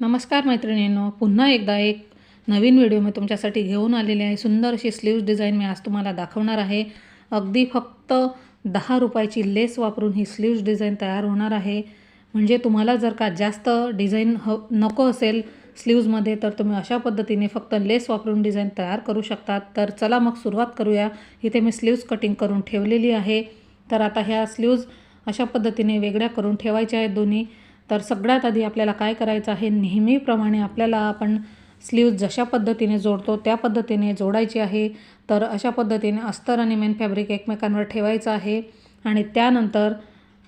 नमस्कार मैत्रिणींनो पुन्हा एकदा एक नवीन व्हिडिओ मी तुमच्यासाठी घेऊन आलेली आहे. सुंदर अशी स्लीव्ज डिझाईन मी आज तुम्हाला दाखवणार आहे. अगदी फक्त दहा रुपयाची लेस वापरून ही स्लीव्ज डिझाईन तयार होणार आहे. म्हणजे तुम्हाला जर का जास्त डिझाईन ह नको असेल स्लीव्जमध्ये तर तुम्ही अशा पद्धतीने फक्त लेस वापरून डिझाईन तयार करू शकतात तर चला मग सुरुवात करूया. इथे मी स्लीव्ज कटिंग करून ठेवलेली आहे. तर आता ह्या स्लीव्ज अशा पद्धतीने वेगळ्या करून ठेवायच्या आहेत दोन्ही. तर सगळ्यात आधी आपल्याला काय करायचं आहे? नेहमीप्रमाणे आपल्याला आपण स्लीव्ज जशा पद्धतीने जोडतो त्या पद्धतीने जोडायची आहे. तर अशा पद्धतीने अस्तर आणि मेन फॅब्रिक एकमेकांवर ठेवायचं आहे. आणि त्यानंतर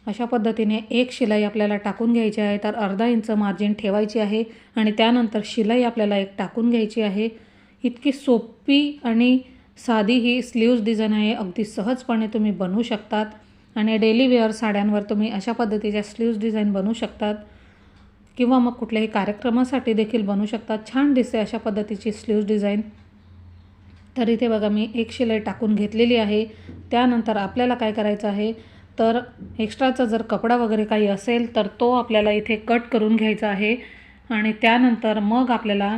अशा पद्धतीने एक शिलाई आपल्याला टाकून घ्यायची आहे. तर अर्धा इंच मार्जिन ठेवायची आहे. आणि त्यानंतर शिलाई आपल्याला एक टाकून घ्यायची आहे. इतकी सोपी आणि साधी ही स्लीव्ज डिझाईन आहे. अगदी सहजपणे तुम्ही बनवू शकतात. आणि डेली वेअर साड्यांवर तुम्ही अशा पद्धतीच्या स्लीव्ज डिझाईन बनवू शकतात. किंवा मग कुठल्याही कार्यक्रमासाठी देखील बनवू शकतात. छान दिसते अशा पद्धतीची स्लीव्ज डिझाईन तर इथे बघा मी एक शिलाई टाकून घेतलेली आहे. त्यानंतर आपल्याला काय करायचं आहे? तर एक्स्ट्राचा जर कपडा वगैरे काही असेल तर तो आपल्याला इथे कट करून घ्यायचा आहे. आणि त्यानंतर मग आपल्याला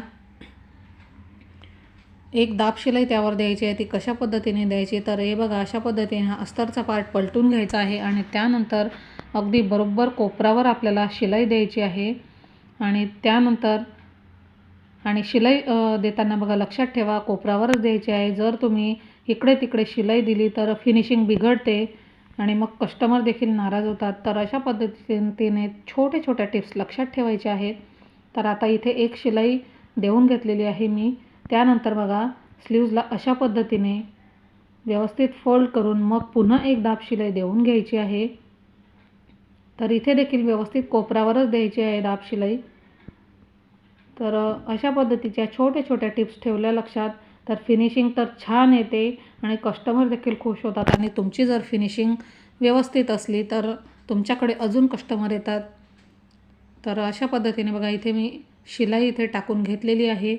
एक दाब शिलाई त्यावर द्यायची आहे ती कशा पद्धतीने द्यायची तर हे बघा अशा पद्धतीने हा अस्तरचा पार्ट पलटून घ्यायचा आहे आणि त्यानंतर अगदी बरोबर कोपरावर आपल्याला शिलाई द्यायची आहे. आणि त्यानंतर आणि शिलाई देताना बघा लक्षात ठेवा कोपरावरच द्यायची आहे. जर तुम्ही इकडे तिकडे शिलाई दिली तर फिनिशिंग बिघडते आणि मग कस्टमर देखील नाराज होतात. तर अशा पद्धतीने छोटे छोट्या टिप्स लक्षात ठेवायच्या आहेत. तर आता इथे एक शिलाई देऊन घेतलेली आहे मी. त्यानंतर बघा स्लीव्जला अशा पद्धतीने व्यवस्थित फोल्ड करून मग पुन्हा एक दाब शिलाई देऊन घ्यायची आहे. तर इथे देखील व्यवस्थित कोपरावरच द्यायची आहे दाब शिलाई. तर अशा पद्धतीच्या छोट्या छोट्या टिप्स ठेवल्या लक्षात. तर फिनिशिंग तर छान येते आणि कस्टमर देखील खुश होतात आणि तुमची जर फिनिशिंग व्यवस्थित असली तर तुमच्याकडे अजून कस्टमर येतात. तर अशा पद्धतीने बघा इथे मी शिलाई इथे टाकून घेतलेली आहे.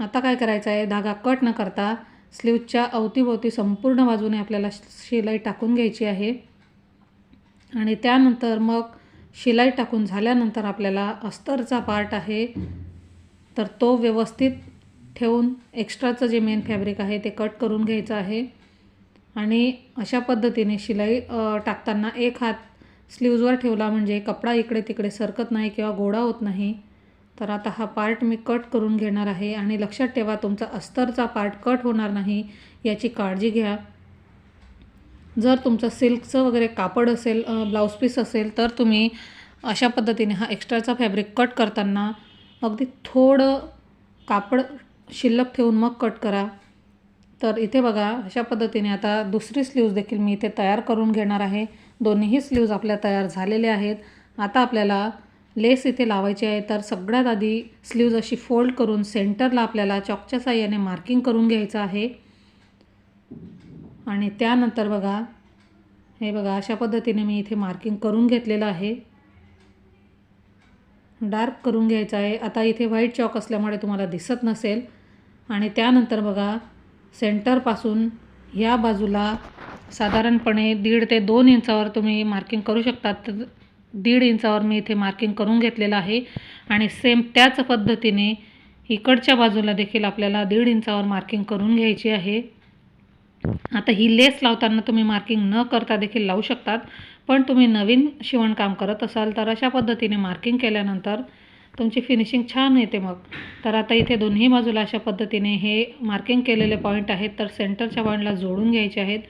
आता काय करायचं आहे धागा कट न करता स्लीवच्या अवतीभोवती संपूर्ण बाजूने आपल्याला शिलाई टाकून घ्यायची आहे. आणि त्यानंतर मग शिलाई टाकून झाल्यानंतर आपल्याला अस्तरचा पार्ट आहे. तर तो व्यवस्थित ठेवून एक्स्ट्राचं जे मेन फॅब्रिक आहे ते कट करून घ्यायचं आहे. आणि अशा पद्धतीने शिलाई टाकताना एक हात स्लीव्जवर ठेवला म्हणजे कपडा इकडे तिकडे सरकत नाही किंवा गोडा होत नाही. तर आता हा पार्ट मी कट करून घेणार आहे आणि लक्षात ठेवा तुमचा अस्तरचा पार्ट कट होणार नाही याची काळजी घ्या. जर तुमचं सिल्कचं वगैरे कापड असेल ब्लाऊज पीस असेल तर तुम्ही अशा पद्धतीने हा एक्स्ट्राचा फॅब्रिक कट करताना अगदी थोडं कापड शिल्लक ठेवून मग कट करा. तर इथे बघा अशा पद्धतीने आता दुसरी स्लीव्ज देखील मी इथे तयार करून घेणार आहे. दोन्हीही स्लीव्ज आपल्या तयार झालेल्या आहेत. आता आपल्याला लेस इथे लावायची आहे. तर सगळ्यात आधी स्लीव्ज अशी फोल्ड करून सेंटरला आपल्याला चॉकच्या साह्याने मार्किंग करून घ्यायचं आहे. आणि त्यानंतर बघा हे बघा अशा पद्धतीने मी इथे मार्किंग करून घेतलेलं आहे. डार्क करून घ्यायचं आहे. आता इथे व्हाईट चॉक असल्यामुळे तुम्हाला दिसत नसेल. आणि त्यानंतर बघा सेंटरपासून ह्या बाजूला साधारणपणे दीड ते दोन इंचावर तुम्ही मार्किंग करू शकतात. दीड इंचावर मी इथे मार्किंग करून घेतलेलं आहे. आणि सेम त्याच पद्धतीने इकडच्या बाजूला देखील आपल्याला दीड इंचावर मार्किंग करून घ्यायची आहे. आता ही लेस लावताना तुम्ही मार्किंग न करता देखील लावू शकतात. पण तुम्ही नवीन शिवणकाम करत असाल तर अशा पद्धतीने मार्किंग केल्यानंतर तुमची फिनिशिंग छान येते मग. तर आता इथे दोन्ही बाजूला अशा पद्धतीने हे मार्किंग केलेले पॉईंट आहेत तर सेंटरच्या पॉईंटला जोडून घ्यायचे आहेत.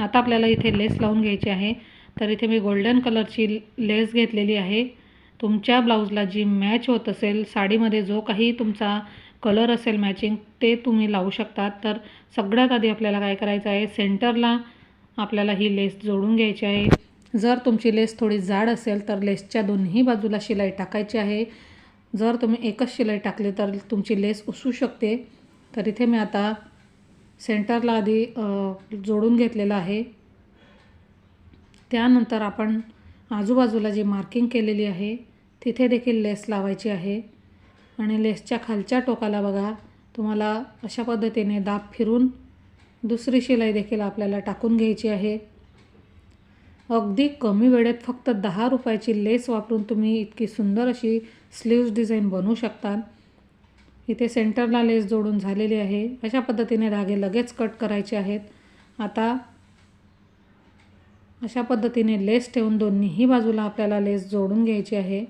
आता आपल्याला इथे लेस लावून घ्यायची आहे. तर इथे मी गोल्डन कलरची लेस घेतलेली आहे. तुमच्या ब्लाऊजला जी मॅच होत असेल साडीमध्ये जो काही तुमचा कलर असेल मॅचिंग ते तुम्ही लावू शकतात. तर सगळ्यात आधी आपल्याला काय करायचं आहे सेंटरला आपल्याला ही लेस जोडून घ्यायची आहे. जर तुमची लेस थोडी जाड असेल तर लेसच्या दोन्ही बाजूला शिलाई टाकायची आहे. जर तुम्ही एकच शिलाई टाकली तर तुमची लेस उसू शकते. तर इथे मी आता सेंटरला आधी जोडून घेतलेलं आहे. त्यानंतर आपण आजूबाजूला जी मार्किंग केलेली आहे तिथे देखील लेस लावायची आहे. आणि लेसच्या खालच्या टोकाला बघा तुम्हाला अशा पद्धतीने दाब फिरून दुसरी शिलाई देखील आपल्याला टाकून घ्यायची आहे. अगदी कमी वेळेत फक्त दहा रुपयाची लेस वापरून तुम्ही इतकी सुंदर अशी स्लीव्ज डिझाईन बनवू शकता. इथे सेंटरला लेस जोडून झालेली आहे. अशा पद्धतीने धागे लगेच कट करायचे आहेत. आता अशा पद्धतीने लेस ठेवून दोन्हीही बाजूला आपल्याला लेस जोडून घ्यायची आहे.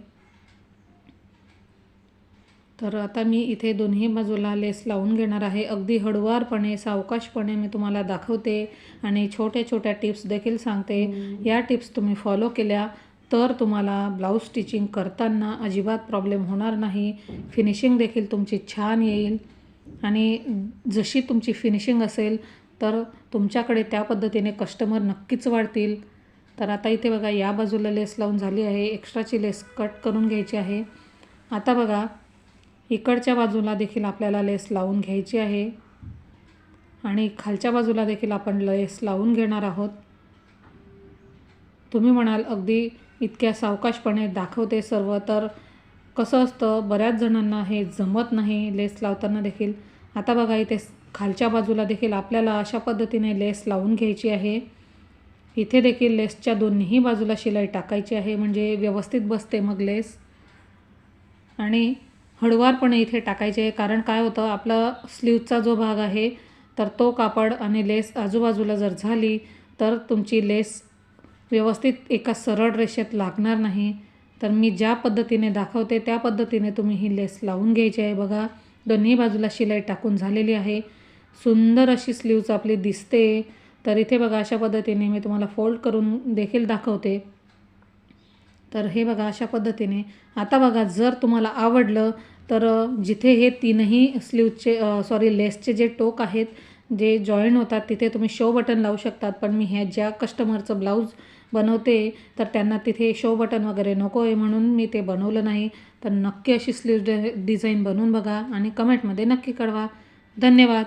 तर आता मी इथे दोन्ही बाजूला लेस लावून घेणार आहे. अगदी हळुवारपणे सावकाशपणे मी तुम्हाला दाखवते आणि छोट्या छोट्या टिप्स देखील सांगते. या टिप्स तुम्ही फॉलो केल्या तर तुम्हाला ब्लाऊज स्टिचिंग करताना अजिबात प्रॉब्लेम होणार नाही. फिनिशिंग देखील तुमची छान येईल. आणि जशी तुमची फिनिशिंग असेल तर तुमच्याकडे त्या पद्धतीने कस्टमर नक्कीच वाढतील. तर आता इथे बघा या बाजूला लेस लावून झाली आहे एक्स्ट्राची लेस कट करून घ्यायची आहे. आता बघा इकडच्या बाजूला देखील आपल्याला लेस लावून घ्यायची आहे. आणि खालच्या बाजूला देखील आपण लेस लावून घेणार आहोत. तुम्ही म्हणाल अगदी इतक्या सावकाशपणे दाखवते सर्व. तर कसं असतं बऱ्याच जणांना हे जमत नाही लेस लावताना देखील. आता बघा इथे खालच्या बाजूला देखील आपल्याला अशा पद्धतीने लेस लावून घ्यायची आहे. इथे देखील लेसच्या दोन्ही बाजूला शिलाई टाकायची आहे म्हणजे व्यवस्थित बसते मग लेस. आणि हळुवारपणे इथे टाकायचे आहे कारण काय होतं आपला स्लीवचा जो भाग आहे तर तो कापड आणि लेस आजूबाजूला जर झाली तर तुमची लेस व्यवस्थित एका सरळ रेषेत लागणार नाही. तर मी ज्या पद्धतीने दाखवते त्या पद्धतीने तुम्ही ही लेस लावून घ्यायची आहे. बघा दोन्ही बाजूला शिलाई टाकून झालेली आहे. सुंदर अशी स्लीव्ज आपली दिसते. तर इथे बघा अशा पद्धतीने मी तुम्हाला फोल्ड करून देखील दाखवते. तर हे बघा अशा पद्धतीने. आता बघा जर तुम्हाला आवडलं तर जिथे हे तीनही स्लीवचे सॉरी लेसचे जे टोक आहेत जे जॉईन होतात तिथे तुम्ही शो बटन लावू शकतात. पण मी ह्या ज्या कस्टमरचं ब्लाऊज बनवते तर त्यांना तिथे शो बटन वगैरे नको आहे म्हणून मी ते बनवलं नाही. तर नक्की अशी स्लीव डिझाईन बनवून बघा आणि कमेंटमध्ये नक्की कळवा. धन्यवाद.